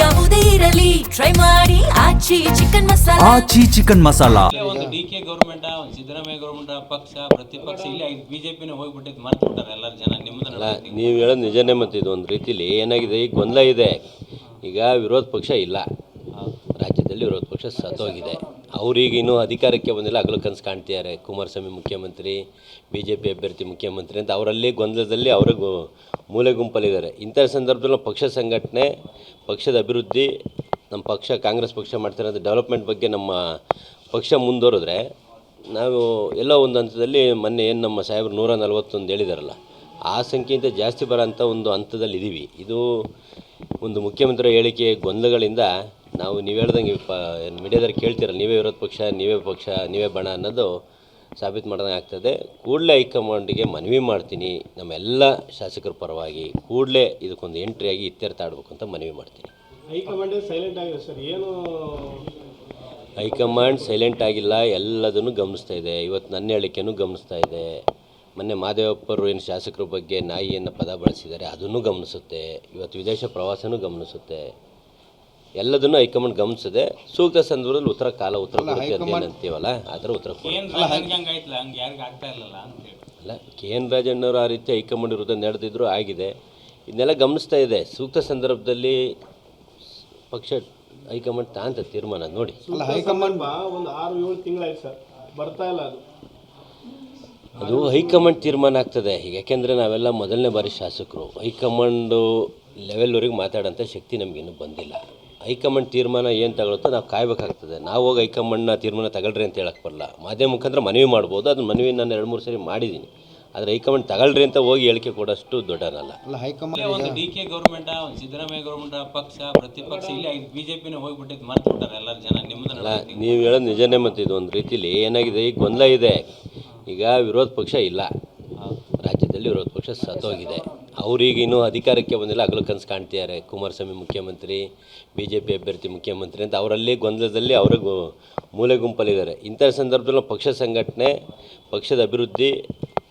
ಯಾವುದೇ ಇರಲಿ. ಟ್ರೈ ಮಾಡಿ. ಆಚಿ ಚಿಕನ್ ಮಸಾಲ. ಆಚಿ ಚಿಕನ್ ಮಸಾಲ. ಒಂದು ಡಿ ಕೆ ಗೌರ್ಮೆಂಟ್ ಒಂದು ಸಿದ್ದರಾಮಯ್ಯ ಗೌರ್ಮೆಂಟ್ ಪಕ್ಷ ಪ್ರತಿಪಕ್ಷ ಇಲ್ಲಿ ಬಿಜೆಪಿನ ಹೋಗ್ಬಿಟ್ಟಿದ್ ಮರ್ತು ಬಿಟ್ಟಾರೆ ಎಲ್ಲರ ಜನ ನಿಮ್ಮದನ್ನ ಅಲ್ಲ ನೀವು ಹೇಳೋದು ನಿಜನೇ ಮತ್ತೆ ಇದು ಒಂದು ರೀತಿಲಿ ಏನಾಗಿದೆ? ಈಗ ಗೊಂದಲ ಇದೆ. ಈಗ ವಿರೋಧ ಪಕ್ಷ ಇಲ್ಲ. ರಾಜ್ಯದಲ್ಲಿ ವಿರೋಧ ಪಕ್ಷ ಸತ್ತೋಗಿದೆ. ಅವ್ರೀಗ ಅಧಿಕಾರಕ್ಕೆ ಬಂದಿಲ್ಲ. ಹಗಲು ಕನಸು ಕಾಣ್ತಿದ್ದಾರೆ. ಕುಮಾರಸ್ವಾಮಿ ಮುಖ್ಯಮಂತ್ರಿ ಬಿ ಜೆ ಪಿ ಅಭ್ಯರ್ಥಿ ಮುಖ್ಯಮಂತ್ರಿ ಅಂತ ಅವರಲ್ಲಿ ಗೊಂದಲದಲ್ಲಿ ಅವರ ಗು- ಮೂಲೆ ಗುಂಪಲ್ಲಿದ್ದಾರೆ. ಇಂಥ ಸಂದರ್ಭದಲ್ಲಿ ಪಕ್ಷ ಸಂಘಟನೆ, ಪಕ್ಷದ ಅಭಿವೃದ್ಧಿ, ನಮ್ಮ ಪಕ್ಷ, ಕಾಂಗ್ರೆಸ್ ಪಕ್ಷ ಮಾಡ್ತಿರೋದು ಡೆವಲಪ್ಮೆಂಟ್ ಬಗ್ಗೆ ನಮ್ಮ ಪಕ್ಷ ಮುಂದುವರೆದ್ರೆ ನಾವು ಎಲ್ಲ ಒಂದು ಹಂತದಲ್ಲಿ ಮೊನ್ನೆ ಏನು ನಮ್ಮ ಸಾಹೇಬರು ನೂರ ನಲವತ್ತೊಂದು ಹೇಳಿದಾರಲ್ಲ, ಆ ಸಂಖ್ಯೆಯಿಂದ ಜಾಸ್ತಿ ಬರೋಂಥ ಒಂದು ಹಂತದಲ್ಲಿ ಇದ್ದೀವಿ ಇದು ಒಂದು ಮುಖ್ಯಮಂತ್ರಿ ಹೇಳಿಕೆ ಗೊಂದಲಗಳಿಂದ ನಾವು ನೀವು ಹೇಳ್ದಂಗೆ ಪ ಮೀಡಿಯಾದಲ್ಲಿ ಕೇಳ್ತೀರಲ್ಲ ನೀವೇ ವಿರೋಧ ಪಕ್ಷ ನೀವೇ ಪಕ್ಷ ನೀವೇ ಬಣ ಅನ್ನೋದು ಸಾಬೀತು ಮಾಡ್ದಂಗೆ ಆಗ್ತದೆ. ಕೂಡಲೇ ಹೈಕಮಾಂಡಿಗೆ ಮನವಿ ಮಾಡ್ತೀನಿ ನಮ್ಮೆಲ್ಲ ಶಾಸಕರ ಪರವಾಗಿ ಕೂಡಲೇ ಇದಕ್ಕೊಂದು ಎಂಟ್ರಿಯಾಗಿ ಇತ್ಯರ್ಥ ಆಡಬೇಕು ಅಂತ ಮನವಿ ಮಾಡ್ತೀನಿ. ಹೈಕಮಾಂಡ್ ಸೈಲೆಂಟ್ ಆಗಿದೆ ಸರ್ ಏನು? ಹೈಕಮಾಂಡ್ ಸೈಲೆಂಟ್ ಆಗಿಲ್ಲ ಎಲ್ಲದನ್ನು ಗಮನಿಸ್ತಾ ಇದೆ. ಇವತ್ತು ನನ್ನ ಹೇಳಿಕೆನೂ ಗಮನಿಸ್ತಾ ಇದೆ. ಮೊನ್ನೆ ಮಾದೇವಪ್ಪರು ಏನು ಶಾಸಕರ ಬಗ್ಗೆ ನಾಯಿಯನ್ನು ಪದ ಬಳಸಿದ್ದಾರೆ ಅದನ್ನು ಗಮನಿಸುತ್ತೆ. ಇವತ್ತು ವಿದೇಶ ಪ್ರವಾಸನೂ ಗಮನಿಸುತ್ತೆ. ಎಲ್ಲದನ್ನು ಹೈಕಮಾಂಡ್ ಗಮನಿಸಿದೆ. ಸೂಕ್ತ ಸಂದರ್ಭದಲ್ಲಿ ಉತ್ತರ ಕಾಲ ಉತ್ತರ ಕೊಡುತ್ತೆ ಅಂತ ಏನು ಅಂತೀವಲ್ಲ ಆ ಥರ ಉತ್ತರ ಕೊಡುತ್ತೆ ಅಲ್ಲ ಕೆ ಎನ್ ರಾಜಣ್ಣವರು ಆ ರೀತಿ ಹೈಕಮಾಂಡ್ ವಿರುದ್ಧ ನಡೆದಿದ್ರು ಆಗಿದೆ. ಇದನ್ನೆಲ್ಲ ಗಮನಿಸ್ತಾ ಇದೆ. ಸೂಕ್ತ ಸಂದರ್ಭದಲ್ಲಿ ಪಕ್ಷ ಹೈಕಮಾಂಡ್ ತಾಂತ ತೀರ್ಮಾನ ನೋಡಿ. ಅಲ್ಲ ಹೈಕಮಾಂಡ್ ಬಾ ಒಂದು ಆರು ಏಳು ತಿಂಗಳಾಯ್ತು ಸರ್. ಬರ್ತಾ ಇಲ್ಲ ಅದು. ಅದು ಹೈಕಮಾಂಡ್ ತೀರ್ಮಾನ ಆಗ್ತದೆ. ಈಗ ಯಾಕೆಂದರೆ ನಾವೆಲ್ಲ ಮೊದಲನೇ ಬಾರಿ ಶಾಸಕರು. ಹೈಕಮಾಂಡು ಲೆವೆಲ್ವರೆಗೆ ಮಾತಾಡೋಂಥ ಶಕ್ತಿ ನಮಗಿನ್ನೂ ಬಂದಿಲ್ಲ. ಹೈಕಮಾಂಡ್ ತೀರ್ಮಾನ ಏನು ತಗೊಳುತ್ತೋ ನಾವು ಕಾಯಬೇಕಾಗ್ತದೆ. ನಾವು ಹೋಗಿ ಹೈಕಮಾಂಡ್ನ ತೀರ್ಮಾನ ತಗೊಳ್ರಿ ಅಂತ ಹೇಳಕ್ಕೆ ಬರಲ್ಲ. ಮಾಧ್ಯಮ ಮುಖಾಂತರ ಮನವಿ ಮಾಡ್ಬೋದು. ಅದನ್ನ ಮನವಿ ನಾನು ಎರಡು ಮೂರು ಸರಿ ಮಾಡಿದ್ದೀನಿ ಆದರೆ ಹೈಕಮಾಂಡ್ ತಗೊಳ್ರಿ ಅಂತ ಹೋಗಿ ಹೇಳಿಕೆ ಕೊಡೋಷ್ಟು ದೊಡ್ಡನಲ್ಲ. ಹೈಕಮಾಂಡ್ ಒಂದು ಡಿ ಕೆ ಗೌರ್ಮೆಂಟ್ ಒಂದು ಸಿದ್ದರಾಮಯ್ಯ ಗೌರ್ಮೆಂಟ್ ಪಕ್ಷ ಪ್ರತಿಪಕ್ಷ ಇಲ್ಲಿ ಪಿನ ಹೋಗ್ಬಿಟ್ಟಿದ್ದು ಮರ್ತು ಬಿಟ್ಟಾರೆ ಎಲ್ಲರ ಜನ ನಿಮ್ಮದಲ್ಲ ನೀವು ಹೇಳೋದು ನಿಜನೇ ಮತ್ತು ಇದು ಒಂದು ರೀತಿಲಿ ಏನಾಗಿದೆ? ಈಗ ಗೊಂದಲ ಇದೆ. ಈಗ ವಿರೋಧ ಪಕ್ಷ ಇಲ್ಲ. ರಾಜ್ಯದಲ್ಲಿ ವಿರೋಧ ಪಕ್ಷ ಸತ್ತೋಗಿದೆ. ಅವ್ರೀಗ ಇನ್ನೂ ಅಧಿಕಾರಕ್ಕೆ ಬಂದಿಲ್ಲ. ಹಗಲು ಕನಸು ಕಾಣ್ತಿದ್ದಾರೆ. ಕುಮಾರಸ್ವಾಮಿ ಮುಖ್ಯಮಂತ್ರಿ ಬಿ ಜೆ ಪಿ ಅಭ್ಯರ್ಥಿ ಮುಖ್ಯಮಂತ್ರಿ ಅಂತ ಅವರಲ್ಲಿ ಗೊಂದಲದಲ್ಲಿ ಅವರ ಗು- ಮೂಲೆ ಗುಂಪಲ್ಲಿದ್ದಾರೆ. ಇಂಥ ಸಂದರ್ಭದಲ್ಲಿ ಪಕ್ಷ ಸಂಘಟನೆ, ಪಕ್ಷದ ಅಭಿವೃದ್ಧಿ,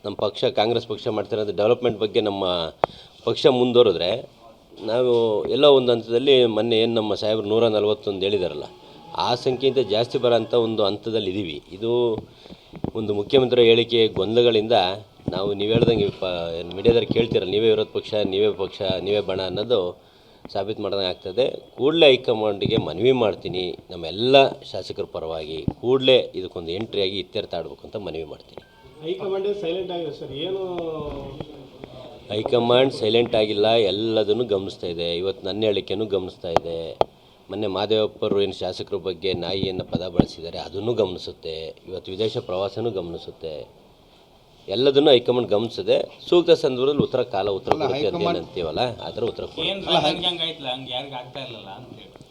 ನಮ್ಮ ಪಕ್ಷ, ಕಾಂಗ್ರೆಸ್ ಪಕ್ಷ ಮಾಡ್ತಿರೋದು ಡೆವಲಪ್ಮೆಂಟ್ ಬಗ್ಗೆ ನಮ್ಮ ಪಕ್ಷ ಮುಂದುವರೆದ್ರೆ ನಾವು ಎಲ್ಲೋ ಒಂದು ಹಂತದಲ್ಲಿ ಮೊನ್ನೆ ಏನು ನಮ್ಮ ಸಾಹೇಬರು ನೂರ ನಲವತ್ತೊಂದು ಹೇಳಿದಾರಲ್ಲ, ಆ ಸಂಖ್ಯೆಯಿಂದ ಜಾಸ್ತಿ ಬರೋಂಥ ಒಂದು ಹಂತದಲ್ಲಿ ಇದ್ದೀವಿ ಇದು ಒಂದು ಮುಖ್ಯಮಂತ್ರಿ ಹೇಳಿಕೆ ಗೊಂದಲಗಳಿಂದ ನಾವು ನೀವು ಹೇಳ್ದಂಗೆ ಪ ಮೀಡಿಯಾದಲ್ಲಿ ಕೇಳ್ತೀರಲ್ಲ ನೀವೇ ವಿರೋಧ ಪಕ್ಷ ನೀವೇ ಪಕ್ಷ ನೀವೇ ಬಣ ಅನ್ನೋದು ಸಾಬೀತು ಮಾಡ್ದಂಗೆ ಆಗ್ತದೆ. ಕೂಡಲೇ ಹೈಕಮಾಂಡ್ಗೆ ಮನವಿ ಮಾಡ್ತೀನಿ ನಮ್ಮೆಲ್ಲ ಶಾಸಕರ ಪರವಾಗಿ ಕೂಡಲೇ ಇದಕ್ಕೊಂದು ಎಂಟ್ರಿಯಾಗಿ ಇತ್ಯರ್ಥ ಆಡಬೇಕು ಅಂತ ಮನವಿ ಮಾಡ್ತೀನಿ. ಹೈಕಮಾಂಡ್ ಸೈಲೆಂಟ್ ಆಗಿದೆ ಸರ್ ಏನು? ಹೈಕಮಾಂಡ್ ಸೈಲೆಂಟ್ ಆಗಿಲ್ಲ ಎಲ್ಲದನ್ನು ಗಮನಿಸ್ತಾ ಇದೆ. ಇವತ್ತು ನನ್ನ ಹೇಳಿಕೆನೂ ಗಮನಿಸ್ತಾ ಇದೆ. ಮೊನ್ನೆ ಮಾದೇವಪ್ಪರು ಏನು ಶಾಸಕರ ಬಗ್ಗೆ ನಾಯಿಯನ್ನು ಪದ ಬಳಸಿದ್ದಾರೆ ಅದನ್ನು ಗಮನಿಸುತ್ತೆ. ಇವತ್ತು ವಿದೇಶ ಪ್ರವಾಸನೂ ಗಮನಿಸುತ್ತೆ. ಎಲ್ಲದನ್ನು ಹೈಕಮಾಂಡ್ ಗಮನಿಸಿದೆ. ಸೂಕ್ತ ಸಂದರ್ಭದಲ್ಲಿ ಉತ್ತರ ಕಾಲ ಉತ್ತರ ಕೊಡುತ್ತೆ ಅಂತ ಏನು ಅಂತೀವಲ್ಲ ಆ ಥರ ಉತ್ತರ ಕೊಡುತ್ತೆ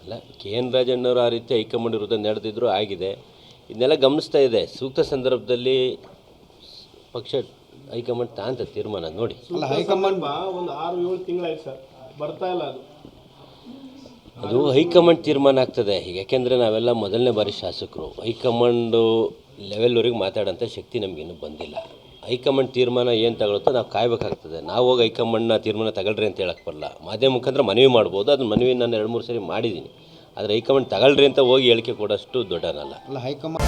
ಅಲ್ಲ ಕೆ ಎನ್ ರಾಜಣ್ಣವರು ಆ ರೀತಿ ಹೈಕಮಾಂಡ್ ವಿರುದ್ಧ ನಡೆದಿದ್ರು ಆಗಿದೆ. ಇದನ್ನೆಲ್ಲ ಗಮನಿಸ್ತಾ ಇದೆ. ಸೂಕ್ತ ಸಂದರ್ಭದಲ್ಲಿ ಪಕ್ಷ ಹೈಕಮಾಂಡ್ ತಾಂತ ತೀರ್ಮಾನ ನೋಡಿ. ಅಲ್ಲ ಹೈಕಮಾಂಡ್ ಬಾ ಒಂದು ಆರು ಏಳು ತಿಂಗಳಾಯ್ತು ಸರ್. ಬರ್ತಾ ಇಲ್ಲ ಅದು. ಅದು ಹೈಕಮಾಂಡ್ ತೀರ್ಮಾನ ಆಗ್ತದೆ. ಯಾಕೆಂದರೆ ನಾವೆಲ್ಲ ಮೊದಲನೇ ಬಾರಿ ಶಾಸಕರು. ಹೈಕಮಾಂಡು ಲೆವೆಲ್ವರೆಗೆ ಮಾತಾಡೋಂಥ ಶಕ್ತಿ ನಮಗಿನ್ನೂ ಬಂದಿಲ್ಲ. ಹೈಕಮಾಂಡ್ ತೀರ್ಮಾನ ಏನು ತಗೊಳುತ್ತೋ ನಾವು ಕಾಯಬೇಕಾಗ್ತದೆ. ನಾವು ಹೋಗಿ ಹೈಕಮಾಂಡ್ನ ತೀರ್ಮಾನ ತಗೊಳ್ರಿ ಅಂತ ಹೇಳಕ್ಕೆ ಬರಲ್ಲ. ಮಾಧ್ಯಮ ಮುಖಾಂತರ ಮನವಿ ಮಾಡ್ಬೋದು. ಅದನ್ನ ಮನವಿ ನಾನು ಎರಡು ಮೂರು ಸರಿ ಮಾಡಿದ್ದೀನಿ ಆದರೆ ಹೈಕಮಾಂಡ್ ತಗೊಳ್ರಿ ಅಂತ ಹೋಗಿ ಹೇಳಿಕೆ ಕೊಡೋಷ್ಟು ದೊಡ್ಡನಲ್ಲ ಅಲ್ಲ, ಹೈಕಮಾಂಡ್